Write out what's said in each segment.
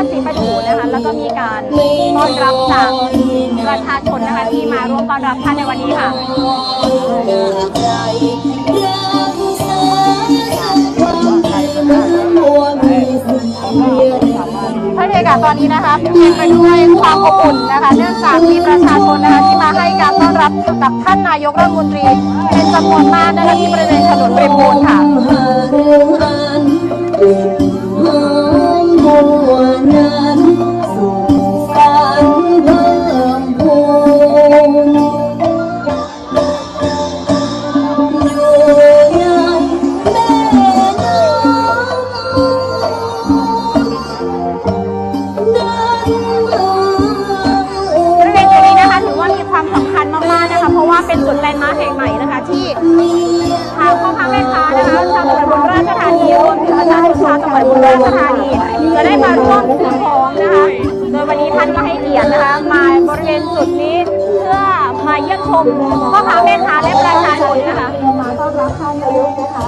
วัดศรีประดู่นะคะ แล้วก็มีการต้อนรับจากประชาชนนะคะที่มาร่วมต้อนรับท่านในวันนี้ค่ะบรรยากาศตอนนี้นะคะเป็นไปด้วยความอบอุ่นนะคะ เนื่องจากมีประชาชนนะคะที่มาให้การต้อนรับกับท่านนายกรัฐมนตรี เป็นจำนวนมากนะคะที่บริเวณถนนริมมูลค่ะ ราชธานีรวมถึงประชาชนชาวจังหวัดอุบลราชธานีจะได้มาร่วมซื้อของนะคะโดยวันนี้ท่านก็ให้เกียรตินะคะ มาบริเวณจุดนี้เพื่อมาเยี่ยมชมพ่อค้าแม่ค้าและประชาชนนะคะมาต้อนรับท่านนายกนะคะ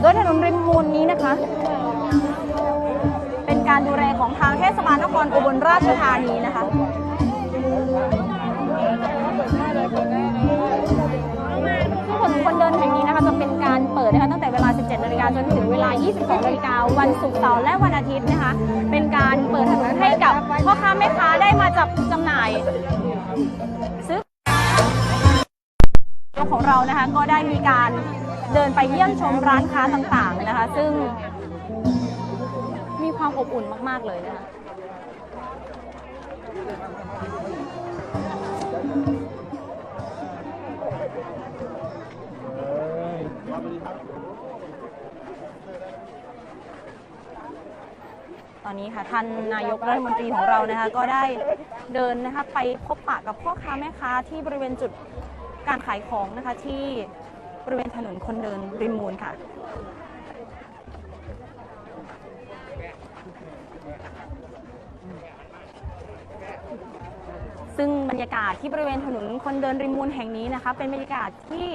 โดยถนนริมมูลนี้นะคะ เป็นการดูแลของทางเทศบาลนครอุบลราชธานีนะคะ จนถึงเวลา 22นาฬิกาวันศุกร์เสาร์และวันอาทิตย์นะคะ เป็นการเปิดถนนให้กับพ่อค้าแม่ค้าได้มาจับจำหน่าย ซื้อของเรานะคะก็ได้มีการเดินไปเยี่ยมชมร้านค้าต่างๆนะคะ ซึ่งมีความอบอุ่นมาก ๆ เลยนะคะ อนนี้ค่ะท่านนายกรัฐมนตรีของเรานะคะก็ได้เดินนะคะไปพบปะกับพ่อค้าแม่ค้าที่บริเวณจุดการขายของนะคะที่บริเวณถนนคนเดินริมมูลค่ะ ซึ่งบรรยากาศที่บริเวณถนนคนเดินริมมูลแห่งนี้นะคะ เป็นบรรยากาศที่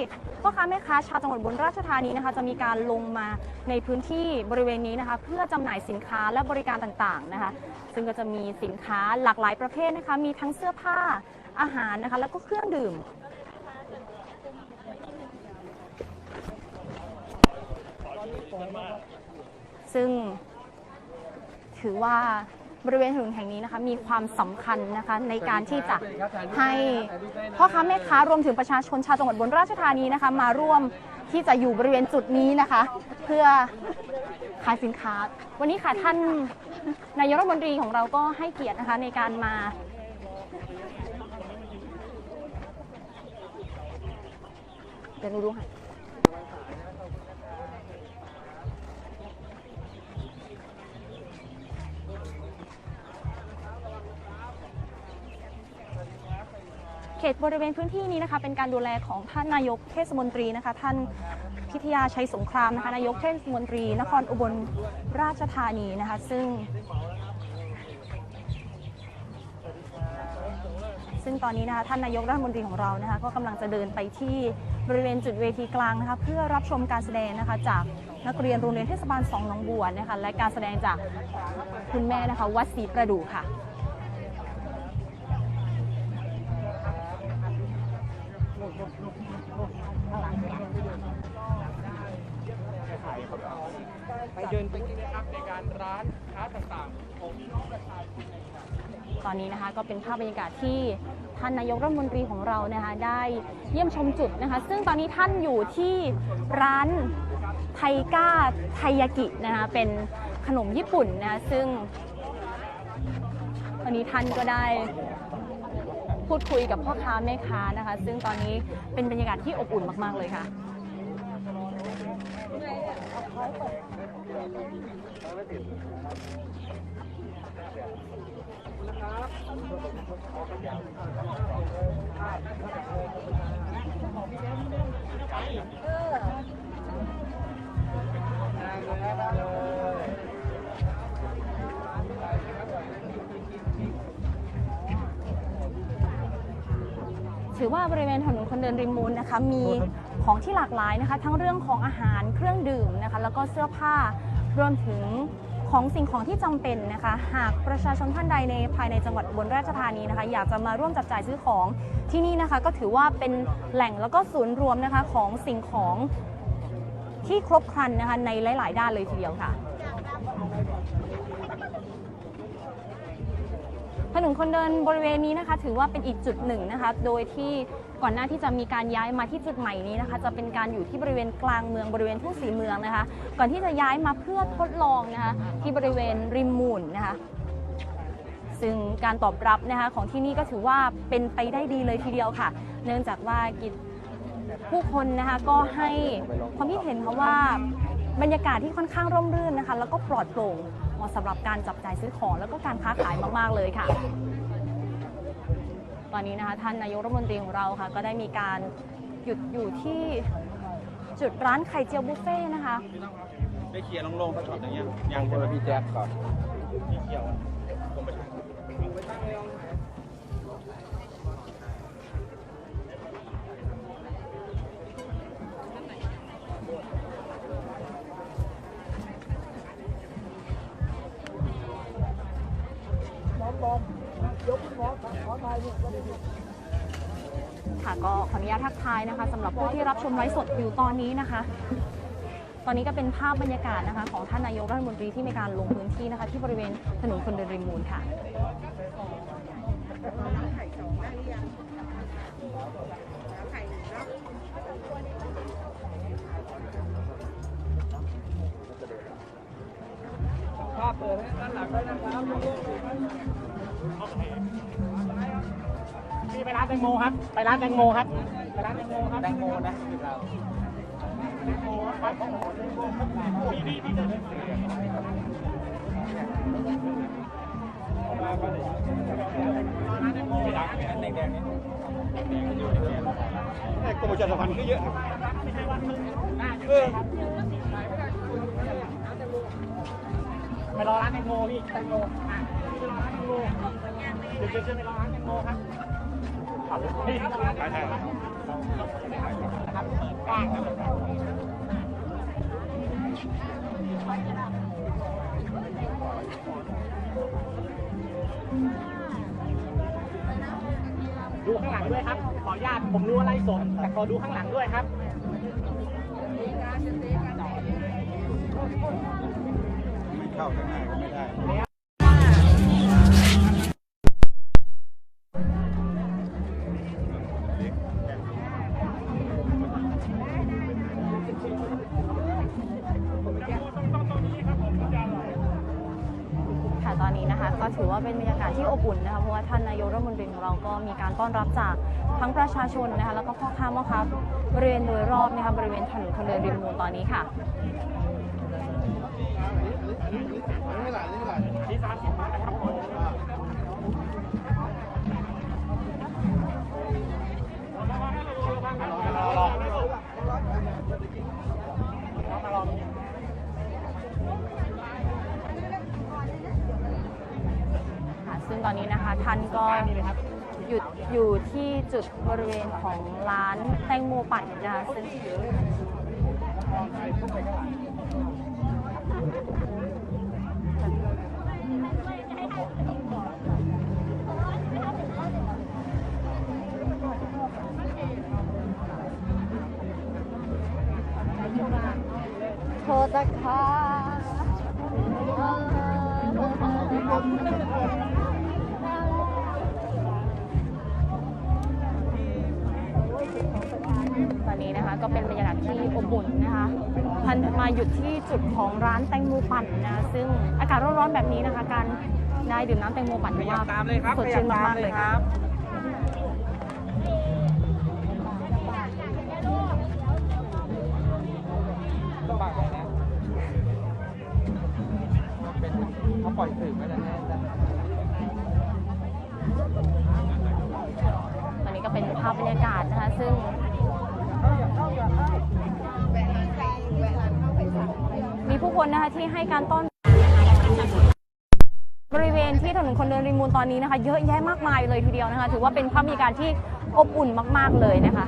พ่อค้าแม่ค้าชาวจังหวัดอุบลราชธานีนะคะ จะมีการลงมาในพื้นที่บริเวณนี้นะคะ เพื่อจำหน่ายสินค้าและบริการต่างๆนะคะ ซึ่งก็จะมีสินค้าหลากหลายประเภทนะคะ มีทั้งเสื้อผ้าอาหารนะคะ แล้วก็เครื่องดื่มซึ่งถือว่า บริเวณถนนแห่งนี้นะคะมีความสำคัญนะคะในการที่จะให้พ่อค้าแม่ค้ารวมถึงประชาชนชาวจังหวัดอุบนราชธานีนะคะมาร่วมที่จะอยู่บริเวณจุดนี้นะคะ เพื่อขายสินค้า วันนี้ค่ะท่านนายกรัฐมนตรีของเราก็ให้เกียรตินะคะในการมาเดี๋ยวหนูดูให้ เขตบริเวณพื้นที่นี้นะคะ เป็นการดูแลของท่านนายกเทศมนตรีนะคะ ท่านพิทยาชัยสงครามนะคะนายกเทศมนตรี นครอุบลราชธานีนะคะ ซึ่ง ซึ่งตอนนี้นะคะท่านนายกรัฐมนตรีของเรานะคะก็กำลังจะเดินไปที่บริเวณจุดเวทีกลางนะคะเพื่อรับชมการแสดงนะคะจากนักเรียนโรงเรียนเทศบาลสองหนองบัวนะคะและการแสดงจากคุณแม่นะคะวัดศรีประดู่ค่ะ ไปเดินไปที่นะครับในการร้านค้าต่างๆของพี่น้องประชาชนในตอนนี้นะคะก็เป็นภาพบรรยากาศที่ท่านนายกรัฐมนตรีของเรานะคะได้เยี่ยมชมจุดนะคะ ซึ่งตอนนี้ท่านอยู่ที่ร้านไทก้าไทยากินะคะเป็นขนมญี่ปุ่นนะคะซึ่งวันนี้ท่านก็ได้พูดคุยกับพ่อค้าแม่ค้านะคะ ซึ่งตอนนี้เป็นบรรยากาศที่อบอุ่นมาก ๆ เลยค่ะ ถือว่าบริเวณถนนคนเดินริมมูลนะคะมีของที่หลากหลายนะคะ ทั้งเรื่องของอาหารเครื่องดื่มนะคะ แล้วก็เสื้อผ้า รวมถึงของสิ่งของที่จำเป็นนะคะ หากประชาชนท่านใดในภายในจังหวัดบนราชธานีนะคะ อยากจะมาร่วมจับจ่ายซื้อของที่นี่นะคะ ก็ถือว่าเป็นแหล่งแล้วก็ศูนย์รวมนะคะของสิ่งของที่ครบครันนะคะในหลาย ๆ ด้านเลยทีเดียวค่ะถนนคนเดินบริเวณนี้นะคะ ถือว่าเป็นอีกจุดหนึ่งนะคะ โดยที่ ก่อนหน้าที่จะมีการย้ายมาที่จุดใหม่นี้นะคะ จะเป็นการอยู่ที่บริเวณกลางเมืองบริเวณทุ่งศรีเมืองนะคะ ก่อนที่จะย้ายมาเพื่อทดลองนะคะที่บริเวณริมมูลนะคะซึ่งการตอบรับนะคะของที่นี่ก็ถือว่าเป็นไปได้ดีเลยทีเดียวค่ะ เนื่องจากว่ากิจผู้คนนะคะก็ให้ความคิดเห็นค่ะว่าบรรยากาศที่ค่อนข้างร่มรื่นนะคะ แล้วก็ปลอดโปร่งเหมาะสำหรับการจับจ่ายซื้อของแล้วก็การค้าขายมาก ๆ เลยค่ะ อนนี้นะคะท่านนายกรัฐมนตรีของเราค่ะก็ได้มีการหยุดอยู่ที่จุดร้านไข่เจียวบุฟเฟ่นะคะ ได้เคลียร์โล่งๆสักช็อตอย่างยังยังเจอพี่แจ๊คก่อน ค่ะก็ขออนุญาตทักทายนะคะสำหรับผู้ที่รับชมไลฟ์สดอยู่ตอนนี้นะคะ ตอนนี้ก็เป็นภาพบรรยากาศนะคะ ของท่านนายกรัฐมนตรีที่มีการลงพื้นที่นะคะ ที่บริเวณถนนคนเดินริมมูลค่ะภาพเปิดให้ด้านหลังด้วยนะครับานแตงโมครับ ไปร้านแตงโมครับ ไปร้านแตงโมครับ แตงโมนะเราแตงโมครับพี่พี่พี่เดินไปร้านแดงๆนี่แต่กรมประชาสัมพันธ์ก็เยอะเออไปรอร้านแตงโมพี่แตงโมอะพี่ไปรอร้านแตงโมเดี๋ยวจะไปรอร้านแตงโมครับ ดูข้างหลังด้วยครับ ขออนุญาตผมรู้ว่าไล่สดแต่ขอดูข้างหลังด้วยครับไม่เข้าข้างหน้าก็ไม่ได้ ก็ถือว่าเป็นบรรยากาศที่อบอุ่นนะคะเพราะว่าท่านนายกรัฐมนตรีของเราก็มีการต้อนรับจากทั้งประชาชนนะคะแล้วก็พ่อค้าแม่ค้าบริเวณโดยรอบนะคะบริเวณถนนคนเดินริมมูลตอนนี้ค่ะที่สามสิบบาทนะครับ ตอนนี้นะคะ ท่านก็หยุดอยู่ที่จุดบริเวณของร้านแตงโมปั่นนะคะซึ่งโทษนะคะ นนี้นะคะ ก็เป็นบรรยากาศที่อบอุ่นนะคะท่านมาหยุดที่จุดของร้านแตงโมปั่นนะซึ่งอากาศร้อนๆแบบนี้นะคะ การได้ดื่มน้ำแตงโมปั่นถือว่าตามเลยครับสดชื่นมากๆเลยค่ะต้ ให้การต้อนบริเวณที่ถนนคนเดินริมูลตอนนี้นะคะ เยอะแยะมากมายเลยทีเดียวนะคะ ถือว่าเป็นภาพบรรยากาศที่อบอุ่นมาก ๆเลยนะคะ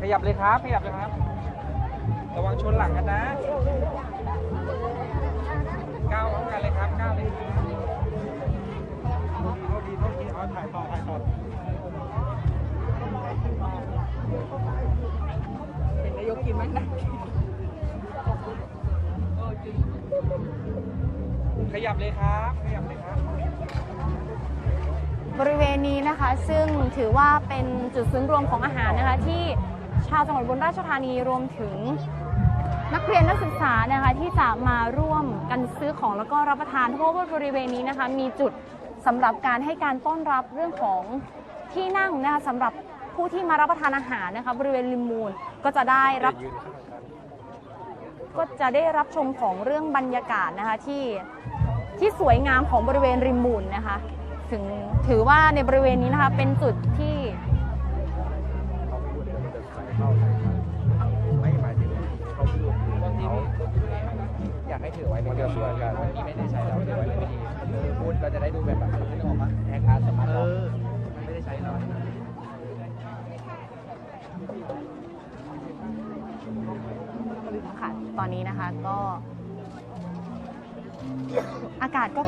ขยับเลยครับขยับเลยครับ ระวังชนหลังกันนะก้าวพร้อมกันเลยครับก้าวเลย โทษทีโทษทีเอาถ่ายต่อถ่ายต่อเป็นนายกกินไหมนะขยับเลยครับ ขยับเลยครับ บริเวณนี้นะคะซึ่งถือว่าเป็นจุดศูนย์รวมของอาหารนะคะ ที่ชาวจังหวัดอุบนราชธานีรวมถึงนักเรียนนักศึกษานะคะที่จะมาร่วมกันซื้อของแล้วก็รับประทานเพราะว่าบริเวณนี้นะคะ มีจุด สำหรับการให้การต้อนรับเรื่องของที่นั่งนะคะสำหรับผู้ที่มารับประทานอาหารนะคะบริเวณริมมูลก็จะได้รับ ก็จะได้รับชมของเรื่องบรรยากาศนะคะที่ที่สวยงามของบริเวณริมมูลนะคะ ถึงถือว่าในบริเวณนี้นะคะเป็นจุดที่ไม่หมายถึงเขาพูดบางทีเขาอยากให้ถือไว้ในกระสวนกันวันนี้ไม่ได้ใช้แล้วถือไว้ใน พิธีพูดเราจะได้ดูแบบแบบนึกออกปะแอคอาร์สมาร์ทเออไม่ได้ใช้เราค่ะ ตอนนี้นะคะก็ อากาศก็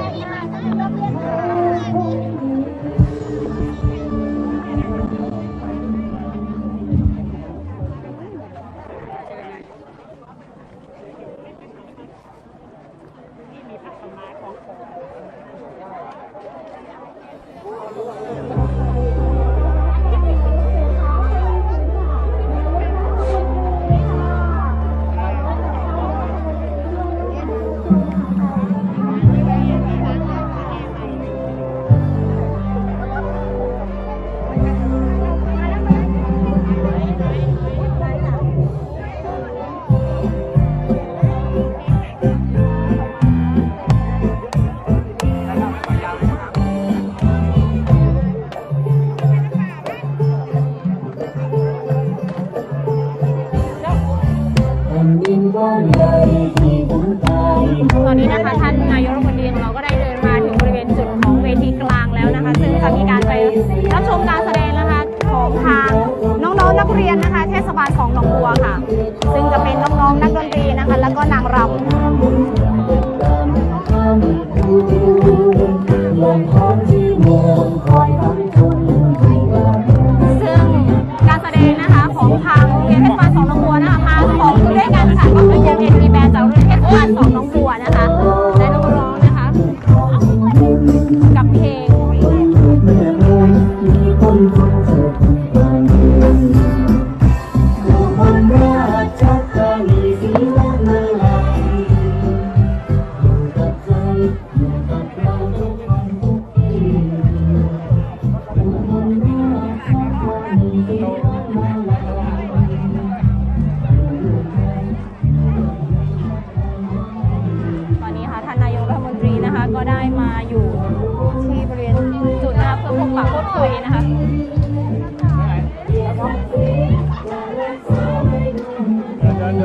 ตอ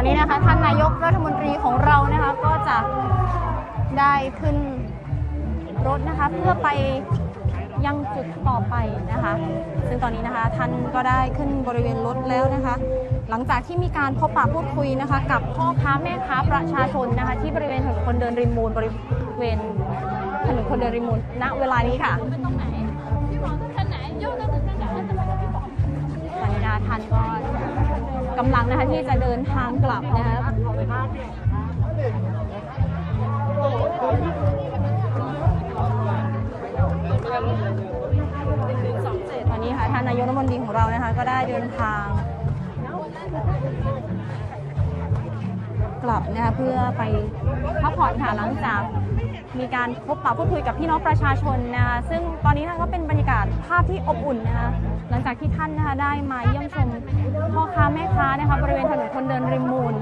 นนี้นะคะท่านนายกรัฐมนตรีของเรานะคะก็จะได้ขึ้นรถนะคะเพื่อไป ยังจุดต่อไปนะคะ ซึ่งตอนนี้นะคะท่านก็ได้ขึ้นบริเวณรถแล้วนะคะ หลังจากที่มีการพบปะพูดคุยนะคะ กับพ่อค้าแม่ค้าประชาชนนะคะ ที่บริเวณถนนคนเดินริมมูลบริเวณถนนคนเดินริมมูลณเวลานี้ค่ะตอนนี้นะคะท่านก็กำลังนะคะที่จะเดินทางกลับนะคะ ตอนนี้ค่ะท่านนายกรัฐมนตรีของเรานะคะ ก็ได้เดินทาง กลับนะคะเพื่อไปพักผ่อนค่ะหลังจากมีการพบปะพูดคุยกับพี่น้องประชาชนนะคะซึ่งตอนนี้นะคะก็เป็นบรรยากาศภาพที่อบอุ่นนะคะหลังจากที่ท่านนะคะได้มาเยี่ยมชมพ่อค้าแม่ค้านะคะบริเวณถนนคนเดินริมมูล